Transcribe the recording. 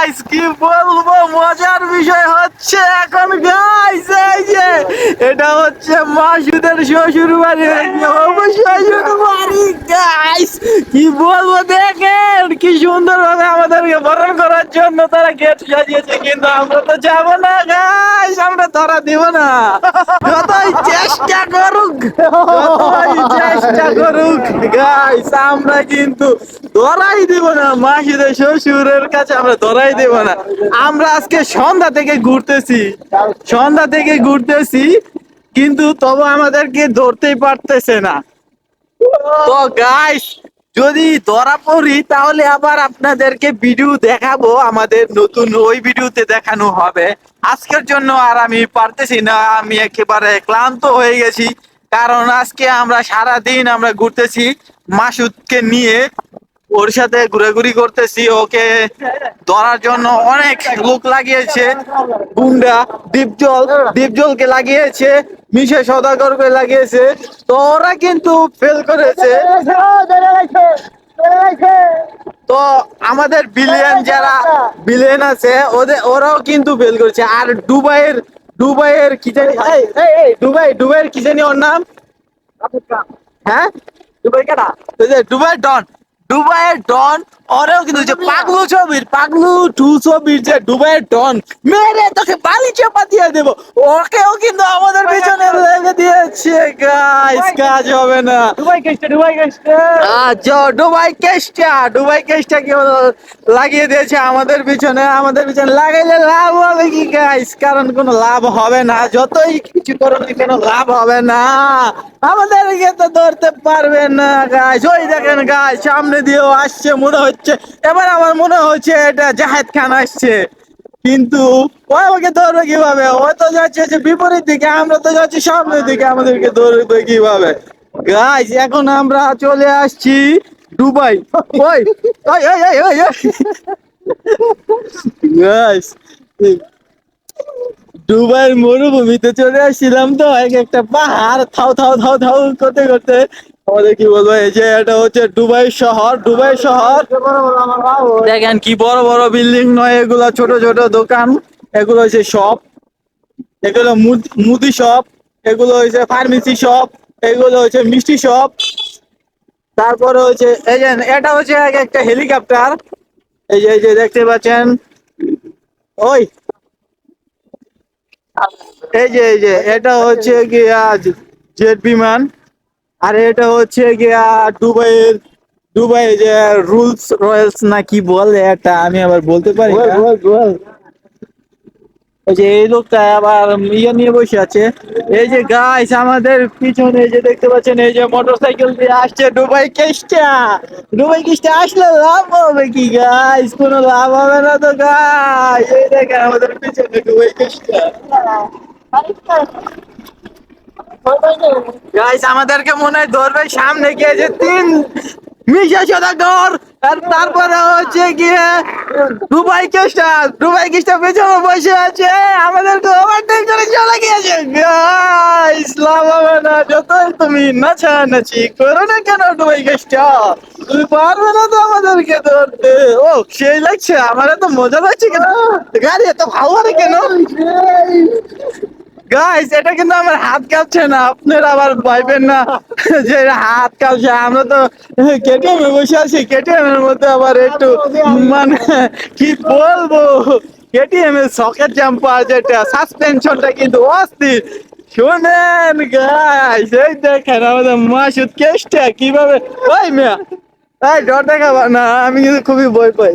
Guys কি বলব? মজার বিষয় হচ্ছে এখন গাইস এই যে, এটা হচ্ছে মাসুদের শ্বশুর বাড়ি শ্বশুর বাড়ি গাইস কি বলব, দেখেন, কি সুন্দর ভাবে আমাদেরকে বরণ করার জন্য তারা গেট সাজিয়েছে, কিন্তু আমরা তো যাব না গাইস আমরা ধরা দিব না। যতই চেষ্টা করুক, যতই চেষ্টা করুক গাইস আমরা কিন্তু ধরাই দিব না মাসুদের শ্বশুরের কাছে, আমরা ধরাই দেব না। আমরা আজকে সন্ধ্যা থেকে ঘুরতেছি। সন্ধ্যা থেকে ঘুরতেছি, কিন্তু তবু আমাদেরকে ধরতেই পারতেছে না। তো গাইস যদি ধরা পড়ি, তাহলে আবার আপনাদেরকে ভিডিও দেখাবো। আমাদের নতুন ওই ভিডিওতে দেখানো হবে। আজকের জন্য আর আমি পারতেছি না, আমি একেবারে ক্লান্ত হয়ে গেছি। কারণ আজকে আমরা সারা দিন আমরা ঘুরতেছি মাসুদকে নিয়ে। ওর সাথে ঘুরাঘুরি করতেছি ওকে ধরার জন্য অনেক লোক লাগিয়েছে। গুন্ডা দীপজল দীপজলকে লাগিয়েছে মিশে সদাগরকে লাগিয়েছে। তো ওরা কিন্তু ফেল করেছে। তো আমাদের বিলিয়ন যারা বিলিয়ন আছে ওদের ওরাও কিন্তু ফেল করেছে। আর দুবাইয়ের দুবাইয়ের কি জানি দুবাই দুবাইয়ের কি জানি ওর নাম? হ্যাঁ? দুবাই ওই দুবাই ডন। দুবাইয়ের ডন ওরেও কিন্তু যে পাগলু ছবির পাগলু টু ছবির যে দুবাইয়ের ডন মেরে তোকে বালি চাপা দিয়ে দেবো। ওকেও কিন্তু আমাদের পিছনে দিয়েছে গাইস কাজ হবে না। দুবাই কেসটা দুবাই কেসটা। আচ্ছা দুবাই কেসটা দুবাই কেসটা কি লাগিয়ে দিয়েছে আমাদের পিছনে আমাদের পিছনে। লাগাইলে লাভ হবে কি গাইস কারণ কোনো লাভ হবে না। যতই কিছু করুন কেন লাভ হবে না। আমাদেরকে তো ধরতে পারবে না গাইস ওই দেখেন গাইস সামনে দিয়েও আসছে মনে হচ্ছে। এবার আমার মনে হচ্ছে এটা জাহেদ খান আসছে। কিন্তু ও আমাকে ধরবে কীভাবে? ও তো যাচ্ছে যে বিপরীত দিকে, আমরা তো যাচ্ছি সামনের দিকে, আমাদেরকে ধরবে কীভাবে? গাইস এখন আমরা চলে আসছি দুবাই। ওই ওই ওই ওই গাইস দুবাইয়ের মরুভূমিতে চলে আসছিলাম তো, এক একটা পাহাড়, থাও থাও থাও থাও করতে করতে। আমাদের কি বলব, এই যে এটা হচ্ছে দুবাই শহর দুবাই শহর। দেখেন কি বড় বড় বিল্ডিং নয়, এগুলো ছোট ছোট দোকান। এগুলো হচ্ছে শপ। এগুলো মুদি শপ। এগুলো হচ্ছে ফার্মেসি শপ। এগুলো হচ্ছে মিষ্টি শপ। তারপরে হচ্ছে এই যে এটা হচ্ছে এক একটা হেলিকপ্টার। এই যে এই যে দেখতে পাচ্ছেন। ওই এই যে এই যে, এটা হচ্ছে গিয়া জেট বিমান, আর এটা হচ্ছে গিয়া দুবাইয়ের দুবাই যে রুলস রয়েলস না কি বলে এটা, আমি আবার বলতে পারি। যে এই লোকটা আবার ইয়ে নিয়ে বসে আছে। এই যে গাইস আমাদের পিছনে এই যে দেখতে পাচ্ছেন, এই যে মোটরসাইকেল দিয়ে আসছে দুবাই কেসটা। দুবাই কেসটা আসলে লাভ হবে কি গাইস কোনো লাভ হবে না তো গাইস এই দেখেন আমাদের পিছনে দুবাই কেসটা। গাইস আমাদেরকে মনে হয় ধরবে সামনে গিয়ে যে তিন মিশা সদাগর তারপরে হচ্ছে গিয়ে দুবাই কেসটা দুবাই কেসটা পেছনে বসে আছে। আমাদেরকে ওভারটেক করে চলে গিয়েছে গাইস লাভ হবে না, যতই তুমি নাচানাচি করো না কেন দুবাই কেসটা? তুমি পারবে না তো আমাদেরকে ধরতে। ও, সেই লাগছে আমার এত মজা লাগছে কেন? গাড়ি এত ভালো কেন? গাইস এটা কিন্তু আমার হাত কাঁপছে না। আপনারা আবার ভাইবেন না যে হাত কাঁপছে। আমরা তো কেটিএম এ বসে আছি। কেটিএম এর মধ্যে আবার একটু মানে কি বলব? কেটিএম এর সকেট জাম্পার যেটা সাসপেনশনটা কিন্তু অস্থির। শোনেন গাইস এই দেখেন আমাদের মাসুদ কেসটা কীভাবে ওই মিয়া, এই, ডর দেখাবা না, আমি কিন্তু খুবই ভয় পাই।